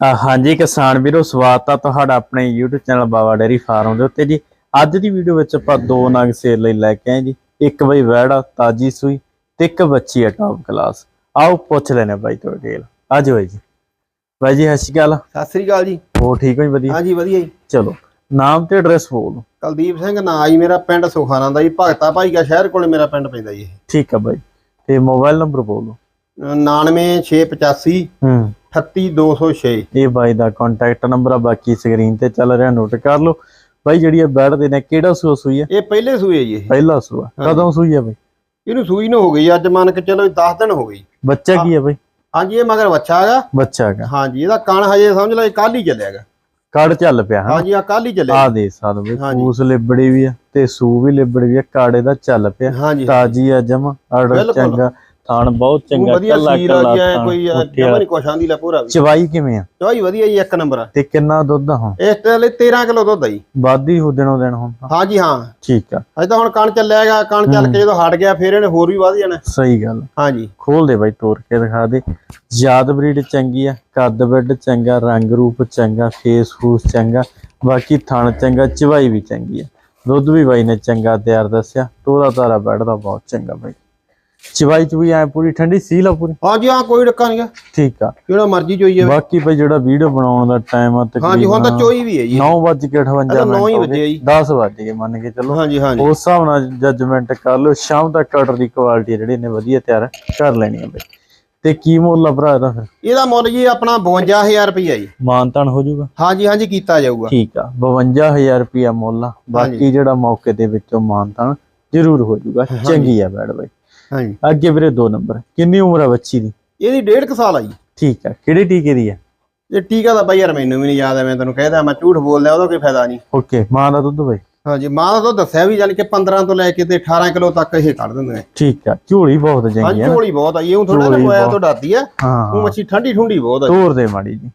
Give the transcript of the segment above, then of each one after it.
ਹਾਂਜੀ ਕਿਸਾਨ ਵੀਰੋ ਸਵਾਗਤ ਆ ਤੁਹਾਡਾ ਆਪਣੇ YouTube channel Baba dairy farm ਦੇ ਉੱਤੇ ਜੀ। ਅੱਜ ਦੀ ਵੀਡੀਓ ਵਿੱਚ ਆਪਾਂ ਦੋ ਨਗ ਸੇਲ ਲਈ ਲੈ ਕੇ ਆਏ ਜੀ। ਇੱਕ ਬਈ ਵੈੜਾ ਤਾਜੀ ਸੂਈ ਤੇ ਇੱਕ ਬੱਚੀ ਆ ਟੌਪ ਕਲਾਸ ਆਓ ਪੁੱਛ ਲੈਣੇ ਬਾਈ ਤੋਂ ਡਿਟੇਲ ਅੱਜ ਬਾਈ ਜੀ। ਬਾਈ ਜੀ ਸਤਿ ਸ਼੍ਰੀ ਅਕਾਲ। ਸਤਿ ਸ੍ਰੀ ਅਕਾਲ ਜੀ। ਹੋ ਠੀਕ ਹੋ ਜੀ ਵਧੀਆ? ਹਾਂਜੀ ਵਧੀਆ ਜੀ। ਚਲੋ ਨਾਮ ਤੇ ਐਡਰੈਸ ਬੋਲੋ ਕੁਲਦੀਪ ਸਿੰਘ ਨਾਂ ਜੀ ਮੇਰਾ ਪਿੰਡ ਸੁਖਾਨਾ ਦਾ ਜੀ। ਭਗਤਾ ਭਾਈ ਕਾ ਸ਼ਹਿਰ ਕੋਲੇ ਮੇਰਾ ਪਿੰਡ ਪੈਂਦਾ ਜੀ ਠੀਕ ਆ ਬਾਈ। ਤੇ ਮੋਬਾਈਲ ਨੰਬਰ ਬੋਲੋ ਇਹ 99685 ਹੂੰ। 38206 ਇਹ ਬਾਈ ਦਾ ਕੰਟੈਕਟ ਨੰਬਰ ਆ ਬਾਕੀ ਸਕਰੀਨ ਤੇ ਚੱਲ ਰਿਹਾ ਨੋਟ ਕਰ ਲਓ। ਬਾਈ ਜਿਹੜੀ ਇਹ ਬੈਠ ਦੇ ਨੇ ਕਿਹੜਾ ਸੂਆ ਸੂਈ ਹੈ ਇਹ ਪਹਿਲੇ ਸੂਏ ਜੀ ਇਹ। ਪਹਿਲਾ ਸੂਆ। ਕਦੋਂ ਸੂਈ ਹੈ ਬਾਈ? ਇਹਨੂੰ ਸੂਈ ਨੂੰ ਹੋ ਗਈ ਅੱਜ ਮੰਨ ਕੇ ਚਲੋ 10 ਦਿਨ ਹੋ ਗਈ ਬੱਚਾ ਕੀ ਹੈ ਬਾਈ? ਹਾਂਜੀ ਇਹ ਮਗਰ ਬੱਚਾ ਹੈਗਾ। ਬੱਚਾ ਹੈਗਾ। ਹਾਂਜੀ ਇਹਦਾ ਕਣ ਹਜੇ ਸਮਝ ਲਓ ਕੱਲ ਹੀ ਚੱਲਿਆਗਾ ਕੜ ਚੱਲ ਪਿਆ ਹਾਂ ਹਾਂਜੀ ਆ ਕੱਲ ਹੀ ਚੱਲਿਆ। ਆ ਦੇ ਸਾਲ ਵੀ ਹਾਂਜੀ। ਫੂਸ ਲਿਬੜੀ ਵੀ ਆ ਤੇ ਸੂ ਵੀ ਲਿਬੜੀ ਵੀ ਆ ਕਾੜੇ ਦਾ ਚੱਲ ਪਿਆ। ਤਾਜੀ ਆ ਜਮਾ ਆਰਡਰ। ਚੰਗਾ। ਥਾਣ ਬਹੁਤ ਚੰਗਾ ਵਧੀਆ ਕੱਲਾ ਸੀਰ ਆ ਕੱਲਾ ਜੀ ਥਾਣ, ਕੋਈ ਮੁੱਠੀ ਜਮਾ ਵਾਲਾ। ਨਹੀਂ ਕੁਛ ਆਂਦੀ ਲੈ ਪੂਰਾ ਵੀ। ਚਵਾਈ ਕਿਵੇਂ ਆ? ਚੋਈ ਵਧੀਆ ਜੀ ਇੱਕ ਨੰਬਰ ਆ। ਤੇ ਕਿੰਨਾ ਦੁੱਧ ਆ ਹੁਣ? ਇਸ ਤੇ ਲਈ 13 ਕਿਲੋ ਦੁੱਧ ਆ ਜੀ। ਵਾਧੀ ਹੋ ਦਿਨੋਂ ਦਿਨ ਹੁਣ ਤਾਂ। ਹਾਂਜੀ ਹਾਂ। ਠੀਕ ਆ। ਅਜੇ ਤਾਂ ਹੁਣ ਕਣ ਚੱਲਿਆਗਾ ਕਣ ਚੱਲ ਕੇ ਜਦੋਂ ਹਟ ਗਿਆ ਫਿਰ ਇਹਨੇ ਹੋਰ ਵੀ ਵਧ ਜਾਣਾ। ਸਹੀ ਗੱਲ ਹਾਂਜੀ ਖੋਲ ਦੇ ਬਾਈ ਤੋੜ ਕੇ ਦਿਖਾ ਦੇ। ਯਾਦ ਬਰੀਡ ਚੰਗੀ ਆ ਕੱਦ ਬੱਡ ਚੰਗਾ ਰੰਗ ਰੂਪ ਚੰਗਾ ਫੇਸ ਫੂਸ ਚੰਗਾ ਬਾਕੀ ਥਣ ਚੰਗਾ ਚਵਾਈ ਵੀ ਚੰਗੀ ਆ। ਦੁੱਧ ਵੀ ਬਾਈ ਨੇ ਚੰਗਾ ਤਿਆਰ ਦੱਸਿਆ ਤੋਰਾ ਤਾਰਾ ਬੈਠਦਾ ਬਹੁਤ ਚੰਗਾ ਬਾਈ। ਚਵਾਈ ਚ ਵੀ ਐ ਪੂਰੀ ਠੰਡੀ ਸੀਲ ਆ ਪੂਰੀ? ਹਾਂਜੀ ਹਾਂ ਕੋਈ ਡੱਕਾ ਨਹੀਂ ਗਾ। ਠੀਕ ਆ। ਜਿਹੜਾ ਮਰਜ਼ੀ ਚੋਈ ਜਾਵੇ। ਬਾਕੀ ਭਾਈ ਜਿਹੜਾ ਵੀਡੀਓ ਬਣਾਉਣ ਦਾ ਟਾਈਮ ਆ ਹਾਂਜੀ ਹੁਣ ਤਾਂ ਚੋਈ ਵੀ ਹੈ ਜੀ। 9:58 ਇਹ ਤਾਂ ਨੌ ਹੀ ਮਿੰਟ ਵਜੇ ਆ ਜੀ। 10 ਵਜੇ ਮੰਨ ਕੇ ਚੱਲੋ। ਹਾਂਜੀ ਹਾਂਜੀ। ਉਸ ਹਿਸਾਬ ਨਾਲ ਜੱਜਮੈਂਟ ਕਰ ਲਿਓ। ਸ਼ਾਮ ਤੱਕ ਆਰਡਰ ਦੀ ਕੁਆਲਿਟੀ ਜਿਹੜੀ ਨੇ ਵਧੀਆ ਤਿਆਰ ਕਰ ਲੈਣੀ ਆ ਬਈ। ਤੇ ਕੀ ਮੁੱਲ ਆ ਭਰਾ ਇਹਦਾ ਫਿਰ? ਇਹਦਾ ਮੁੱਲ ਜੀ ਆਪਣਾ 52000 ਰੁਪਈਆ ਜੀ। ਮਾਨਤਾਨ ਹੋ ਜਾਊਗਾ? ਹਾਂਜੀ ਹਾਂਜੀ ਕੀਤਾ ਜਾਊਗਾ। ਠੀਕ ਆ। 52000 ਰੁਪਿਆ ਮੁੱਲ ਆ। ਬਾਕੀ ਜਿਹੜਾ ਮੌਕੇ ਦੇ ਵਿੱਚੋਂ ਮਾਨਤਾਨ ਜ਼ਰੂਰ ਹੋ ਜਾਊਗਾ। ਚੰਗੀ ਆ ਬੈਡ ਬਾਈ ਹਾਂਜੀ। ਅੱਗੇ ਵੀਰੇ ਦੋ ਨੰਬਰ। ਕਿੰਨੀ ਉਮਰ ਆ ਬੱਚੀ ਦੀ? ਇਹਦੀ ਡੇਢ ਕੁ ਸਾਲ ਆ ਜੀ। ਠੀਕ ਆ। ਕਿਹੜੇ ਟੀਕੇ ਦੀ ਆ? ਇਹ ਟੀਕਾ ਤਾਂ ਬਾਈ ਯਾਰ ਮੈਨੂੰ ਵੀ ਨਹੀਂ ਯਾਦ ਹੈ ਮੈਂ ਤੈਨੂੰ ਕਹਿਦਾ ਮੈਂ ਝੂਠ ਬੋਲਦਾ ਉਹਦਾ ਕੋਈ ਫਾਇਦਾ ਨਹੀਂ। ਓਕੇ ਮਾਂ ਦਾ ਦੁੱਧ ਬਾਈ? ਹਾਂਜੀ ਮਾਂ ਦਾ ਤਾਂ ਦੱਸਿਆ ਵੀ ਜਾਨੀ ਕਿ 15 ਤੋਂ ਲੈ ਕੇ ਤੇ 18 ਕਿਲੋ ਤੱਕ ਇਹ ਕੱਢ ਦਿੰਦੇ ਨੇ। ਠੀਕ ਆ। ਝੋਲੀ ਬਹੁਤ ਚੰਗੀ ਆ ਨਾ। ਝੋਲੀ ਬਹੁਤ ਆਈ ਇਹ ਥੋੜਾ ਝੋਲੀ ਜਿਹਾ ਕੋਇਆ। ਤੋਂ ਡਰਦੀ ਆ ਉਹ ਮੱਛੀ ਠੰਡੀ ਠੁੰਡੀ ਬਹੁਤ ਆ। ਤੋਰ ਦੇ ਮਾੜੀ ਜੀ।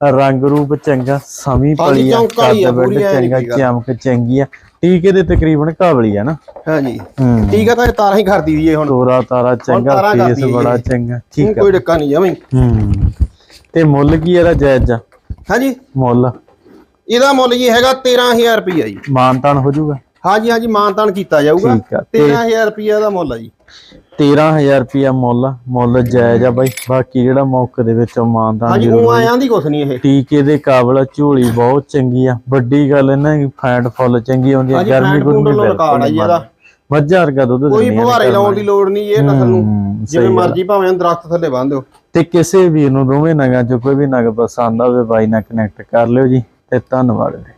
ਰੰਗ ਰੂਪ ਚੰਗਾ ਸਮੀ ਪਲੀ ਆ ਕੱਦ ਚੰਗਾ। ਚਮਕ ਚੰਗੀ ਆ। ਟੀਕੇ ਦੇ ਤਕਰੀਬਨ ਕਾਬਲੀ ਆ ਨਾ। ਹਾਂਜੀ। ਟੀਕਾ ਤਾਂ ਇਹ ਤਾਰਾਂ ਹੀ ਕਰਦੀ ਵੀ ਇਹ ਹੁਣ। ਤੋਰਾ ਤਾਰਾ ਚੰਗਾ ਫੇਸ ਬੜਾ। ਚੰਗਾ ਠੀਕ ਆ। ਕੋਈ ਡੱਕਾ ਨਹੀਂ ਜਮੀ ਹੂੰ। ਤੇ ਮੁੱਲ ਕੀ ਇਹਦਾ ਜਾਇਜ਼ ਆ? ਹਾਂਜੀ। ਮੁੱਲ? ਇਹਦਾ ਮੁੱਲ ਜੀ ਹੈਗਾ 13000 ਰੁਪਈਆ ਜੀ। ਮਾਨਤਾਨ ਹੋ ਜਾਊਗਾ? ਹਾਂਜੀ ਹਾਂਜੀ ਮਾਨਤਾਨ ਕੀਤਾ ਜਾਊਗਾ। ਠੀਕ ਆ ਤੇ 13000 ਰੁਪਈਆ ਦਾ ਮੁੱਲ ਆ ਜੀ। 13000 ਰੁਪਿਆ ਮੁੱਲ ਆ, ਮੁੱਲ ਜਾਇਜ਼ ਆ ਬਾਈ। ਬਾਕੀ ਜਿਹੜਾ ਮੌਕੇ ਦੇ ਵਿੱਚ ਮਾਨਤਾਨ ਹਾਂਜੀ ਉਹ ਆਇਆਂ ਦੀ ਕੁਛ ਨਹੀਂ ਇਹ। ਟੀਕੇ ਦੇ ਕਾਬਲ ਆ, ਝੋਲੀ ਬਹੁਤ ਚੰਗੀ ਆ। ਵੱਡੀ ਗੱਲ ਇਹਨਾਂ ਦੀ ਫੈਂਟ ਫੁੱਲ ਚੰਗੀ ਆਉਂਦੀ ਆ ਹਾਂਜੀ ਗਰਮੀ ਫੈਂਟ ਗੁਰਮੀ ਫੂੰਡ ਰਿਕਾਰਡ ਆ ਜੀ ਇਹਦਾ। ਮੱਝਾਂ ਵਰਗਾ ਦੁੱਧ ਕੋਈ ਦਿੰਦੀਆਂ ਨੇ ਫੁਹਾਰੇ ਘਰ ਲਾਉਣ ਦੀ ਲੋੜ ਨਹੀਂ ਇਹ ਨਸਲ ਨੂੰ। ਹੂੰ, ਜਿਵੇਂ। ਮਰਜ਼ੀ ਭਾਵੇਂ ਦਰਖਤ ਥੱਲੇ ਬੰਨ ਦਿਓ। ਤੇ ਕਿਸੇ ਵੀਰ ਨੂੰ ਦੋਵੇਂ ਨਗਾਂ ਚੋਂ ਕੋਈ ਵੀ ਨਗ ਪਸੰਦ ਆਵੇ ਬਾਈ ਨਾਲ ਕਨੈਕਟ ਕਰ ਲਿਓ ਜੀ। ਤੇ ਧੰਨਵਾਦ ਜੀ।